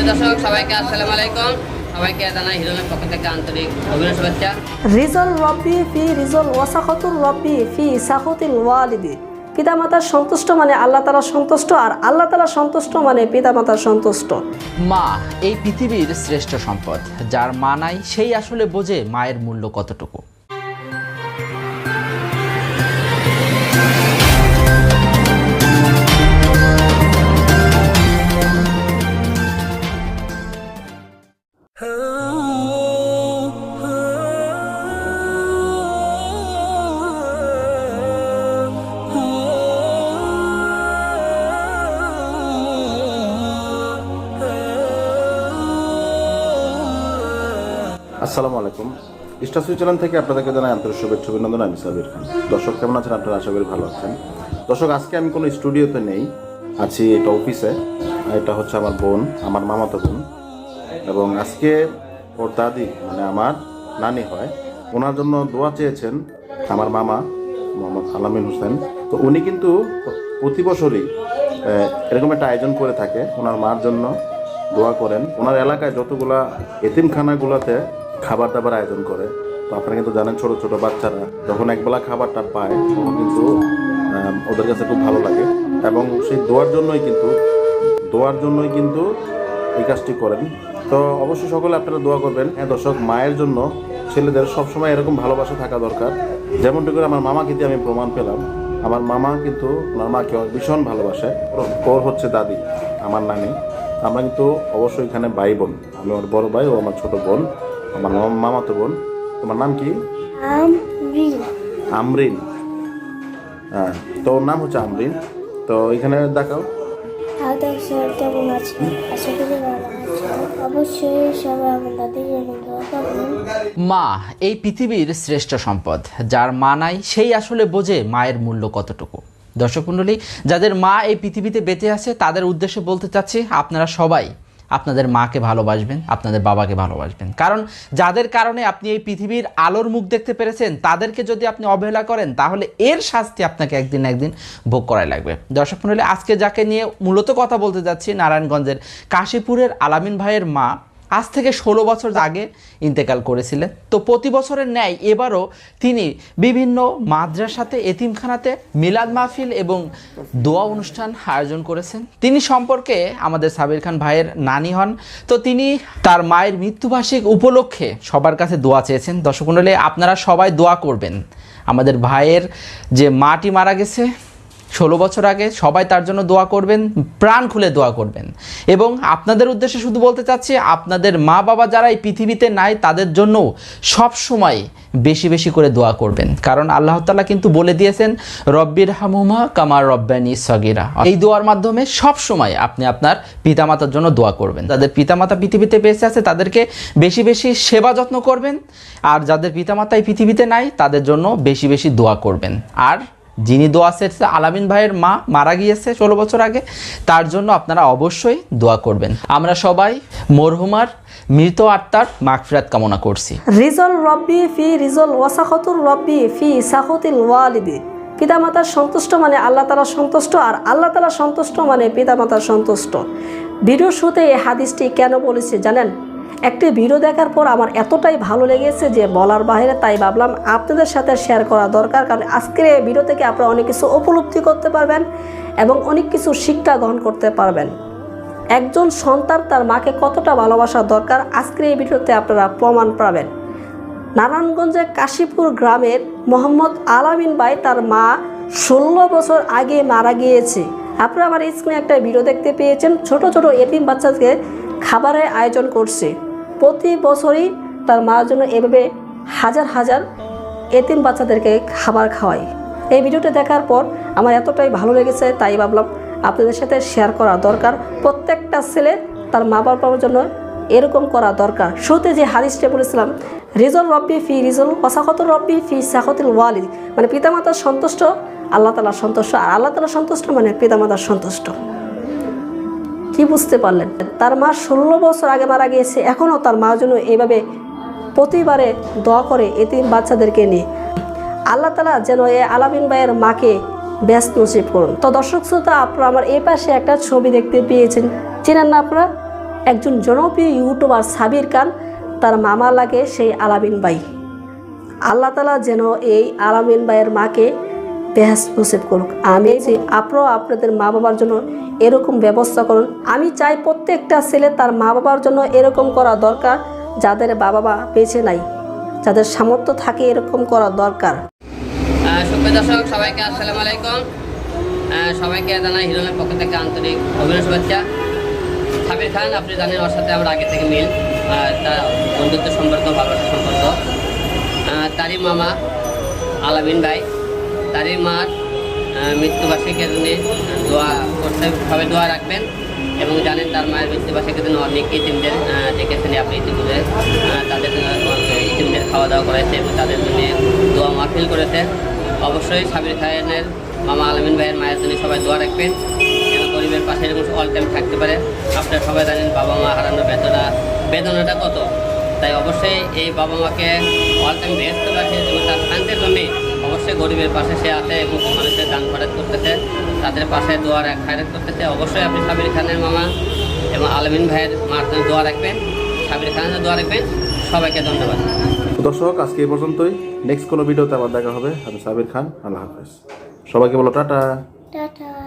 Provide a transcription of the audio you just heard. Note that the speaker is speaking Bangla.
সুপ্রিয় দর্শক সবাইকে আসসালামু আলাইকুম। সবাইকে জানাই হিরোনের পক্ষ থেকে আন্তরিক অভিনয় শুভেচ্ছা। রিজল রব্বি ফি রিজল ওয়াসাখতুর রব্বি ফি সাখতিল ওয়ালিদি। পিতামাতার সন্তুষ্ট মানে আল্লাহ তালা সন্তুষ্ট আর আল্লাহ তালা সন্তুষ্ট মানে পিতামাতার সন্তুষ্ট। মা এই পৃথিবীর শ্রেষ্ঠ সম্পদ যার মা নাই সেই আসলে বোঝে মায়ের মূল্য কতটুকু। আসসালামু আলাইকুম। ইস্টাসুই চ্যানেল থেকে আপনাদেরকে জানাই আন্তরিক শুভেচ্ছা, অভিনন্দন। আমি সাবির খান। দর্শক, কেমন আছেন? আপনারা আশা করি ভালো আছেন। দর্শক, আজকে আমি কোনো স্টুডিওতে নেই। আছি এটা অফিসে। এটা হচ্ছে আমার বোন, আমার মামাতো বোন। এবং আজকে ওর দাদি মানে আমার নানি হয়। ওনার জন্য দোয়া চেয়েছেন আমার মামা, মোহাম্মদ আলামিন হোসেন। তো উনি কিন্তু প্রতি বছরই এরকম একটা আয়োজন করে থাকে। ওনার মার জন্য দোয়া করেন। ওনার এলাকায় যতগুলা এতিমখানাগুলোতে খাবার দাবার আয়োজন করে। তো আপনারা কিন্তু জানেন ছোট ছোট বাচ্চারা যখন একবেলা খাবারটা পায়, তখন কিন্তু ওদের কাছে খুব ভালো লাগে। এবং সেই দোয়ার জন্যই কিন্তু, দোয়ার জন্যই কিন্তু এই কাজটি করেন। তো অবশ্যই সকলে আপনারা দোয়া করবেন। হ্যাঁ দর্শক, মায়ের জন্য ছেলেদের সবসময় এরকম ভালোবাসা থাকা দরকার। যেমনটি করে আমার মামা কিন্তু আমি প্রমাণ পেলাম। আমার মামা কিন্তু, ওনার মাকে ভীষণ ভালোবাসে। ওর- হচ্ছে দাদি, আমার নানি। আমরা কিন্তু অবশ্যই এখানে ভাই বোন আমি ওর বড় ভাই, ও আমার ছোট বোন। আমার মামা মামাতো বোন। তোমার নাম কি? আমরিন। হ্যাঁ তো ওর নাম হচ্ছে আমরিন। তো এখানে দেখাও। কেমন আশা করি অবশ্যই সবাই মা এই পৃথিবীর শ্রেষ্ঠ সম্পদ যার মা নাই সেই আসলে বোঝে মায়ের মূল্য কতটুকু। দর্শক মণ্ডলী যাদের মা এই পৃথিবীতে বেঁচে আছে তাদের উদ্দেশ্যে বলতে চাচ্ছি আপনারা সবাই আপনাদের মাকে ভালোবাসবেন, আপনাদের বাবাকে ভালোবাসবেন। কারণ যাদের কারণে আপনি এই পৃথিবীর আলোর মুখ দেখতে পেরেছেন, তাদেরকে যদি আপনি অবহেলা করেন, তাহলে এর শাস্তি আপনাকে একদিন একদিন ভোগ করাই লাগবে। দর্শক মন্ডলী আজকে যাকে নিয়ে মূলত কথা বলতে যাচ্ছি, নারায়ণগঞ্জের কাশীপুরের আলামিন ভাইয়ের মা আজ থেকে ষোলো বছর আগে ইন্তেকাল করেছিলেন। তো প্রতি বছরের ন্যায় এবারও তিনি বিভিন্ন মাদ্রাসাতে এতিমখানাতে মিলাদ মাহফিল এবং দোয়া অনুষ্ঠান আয়োজন করেছেন। তিনি সম্পর্কে আমাদের সাবির খান ভাইয়ের নানি হন। তো তিনি তার মায়ের মৃত্যুবার্ষিক উপলক্ষে সবার কাছে দোয়া চেয়েছেন। দর্শক মণ্ডলী, আপনারা সবাই দোয়া করবেন। আমাদের ভাইয়ের যে মাটি মারা গেছে ষোলো বছর আগে সবাই তার জন্য দোয়া করবেন, প্রাণ খুলে দোয়া করবেন। এবং আপনাদের উদ্দেশ্যে শুধু বলতে চাচ্ছি, আপনাদের মা বাবা যারা এই পৃথিবীতে নাই, তাদের জন্য সব সময় বেশি বেশি করে দোয়া করবেন। কারণ আল্লাহ তাআলা কিন্তু বলে দিয়েছেন, রব্বির হামুমা কামার রব্বানি সগিরা। এই দোয়ার মাধ্যমে সব সময় আপনি আপনার পিতামাতার জন্য দোয়া করবেন। যাদের পিতামাতা পৃথিবীতে বেঁচে আছে, তাদেরকে বেশি বেশি সেবা যত্ন করবেন। আর যাদের পিতামাতা এই পৃথিবীতে নাই, তাদের জন্য বেশি বেশি দোয়া করবেন। আর যিনি দোয়া সেরছে আলামিন ভাইয়ের মা মারা গিয়েছে ষোলো বছর আগে, তার জন্য আপনারা অবশ্যই দোয়া করবেন। আমরা সবাই মরহুমার মৃত আত্মার মাগফিরাত কামনা করছি। রিজল রব্বি ফি রিজল ওয়াসাখতুর রব্বি ফি সাখতিল ওয়ালিদি। পিতামাতার সন্তুষ্ট মানে আল্লাহ তালা সন্তুষ্ট, আর আল্লাহ তালা সন্তুষ্ট মানে পিতামাতার সন্তুষ্ট। ভিডিও শুতে এই হাদিসটি কেন বলেছে জানেন? একটি ভিডিও দেখার পর আমার এতটাই ভালো লেগেছে যে বলার বাইরে তাই ভাবলাম আপনাদের সাথে শেয়ার করা দরকার। কারণ আজকের এই ভিডিও থেকে আপনারা অনেক কিছু উপলব্ধি করতে পারবেন এবং অনেক কিছু শিক্ষা গ্রহণ করতে পারবেন। একজন সন্তান তার মাকে কতটা ভালোবাসা দরকার আজকের এই ভিডিওতে আপনারা প্রমাণ পাবেন। নারায়ণগঞ্জের কাশীপুর গ্রামের মোহাম্মদ আলামিন ভাই তার মা ষোলো বছর আগে মারা গিয়েছে। আপনারা আমার স্ক্রিনে একটা ভিডিও দেখতে পেয়েছেন। ছোট ছোট এতিম বাচ্চাকে খাবারের আয়োজন করছে। প্রতি বছরই তার মার জন্য এভাবে হাজার হাজার এতিম বাচ্চাদেরকে খাবার খাওয়ায়। এই ভিডিওটা দেখার পর আমার এতটাই ভালো লেগেছে, তাই ভাবলাম আপনাদের সাথে শেয়ার করা দরকার। প্রত্যেকটা ছেলে তার মা বাবার জন্য এরকম করা দরকার। শুরুতে যে হাদিসটা বলেছিলাম, রিজল রব্বি ফি রিজল অসাখত রব্বি ফি সাখতিল ওয়ালিদ। মানে পিতামাতার সন্তুষ্ট, আল্লাহ তালা সন্তুষ্ট। আর আল্লাহ তালা সন্তুষ্ট মানে পিতামাতার সন্তুষ্ট। কি বুঝতে পারলেন? তার মা ষোলো বছর আগে মারা গিয়েছে। এখনও তার মার জন্য এইভাবে প্রতিবারে দোয়া করে এতিম বাচ্চাদেরকে নিয়ে। আল্লাহ তালা যেন এ আলামিন ভাইয়ের মাকে ব্যস্ত নসিব করুন। তো দর্শক শ্রোতা, আপনারা আমার এই পাশে একটা ছবি দেখতে পেয়েছেন। চেনেন না আপনারা? একজন জনপ্রিয় ইউটিউবার সাবির খান, তার মামা লাগে সেই আলামিন বাই আল্লাহ তালা যেন এই আলামিন ভাইয়ের মাকে বেহাস নসিব করুক। আমি যে আপনারাও আপনাদের মা বাবার জন্য এরকম ব্যবস্থা করুন। আমি চাই প্রত্যেকটা ছেলে তার মা বাবার জন্য এরকম করা দরকার, যাদের বাবা মা বেঁচে নাই, যাদের সামর্থ্য থাকে এরকম করা দরকার। দর্শক, সবাইকে আসসালামু আলাইকুম। সবাইকে জানাই হিরনের পক্ষ থেকে আন্তরিক অভিনয় শুভেচ্ছা। সাবির খান, আপনি জানেন ওর সাথে আমরা আগে থেকে মিল তার বন্ধুত্ব সম্পর্ক ভালোবাসার সম্পর্ক। তারই মামা, আলামিন ভাই তারই মার মৃত্যুবার্ষিকীর দিনে দোয়া করতে সবাই দোয়া রাখবেন এবং জানেন তার মায়ের মৃত্যুবার্ষিকীর দিনে অনেক ইতিমদের দেখেছেন আপনি ইতিমধ্যে। তাদের ইতিমদের খাওয়া দাওয়া করেছে এবং তাদের জন্য দোয়া মাহফিল করেছে। অবশ্যই সাবির খানের মামা আলমিন ভাইয়ের মায়ের জন্য সবাই দোয়া রাখবেন। যেন গরিবের পাশে এরকম অল টাইম থাকতে পারে। আপনারা সবাই জানেন বাবা মা হারানোর বেদনা, বেদনাটা কত। তাই অবশ্যই এই বাবা মাকে অল টাইম ব্যস্ত রাখে এবং তার শান্তির জন্য অবশ্যই গরিবের পাশে সে আছে এবং মানুষের দান খরচ করতেছে তাদের পাশে দোয়া রাখ- খায়রাত করতেছে। অবশ্যই আপনি সাবির খানের মামা এবং আলমিন ভাইয়ের মার জন্য দোয়া রাখবেন। সাবির খানের দোয়া রাখবেন। সবাইকে ধন্যবাদ। দর্শক আজকে এই পর্যন্তই। নেক্সট কোনো ভিডিওতে আবার দেখা হবে। আমি সাবির খান। আল্লাহ হাফেজ। সবাইকে বলো টাটা। টাটা।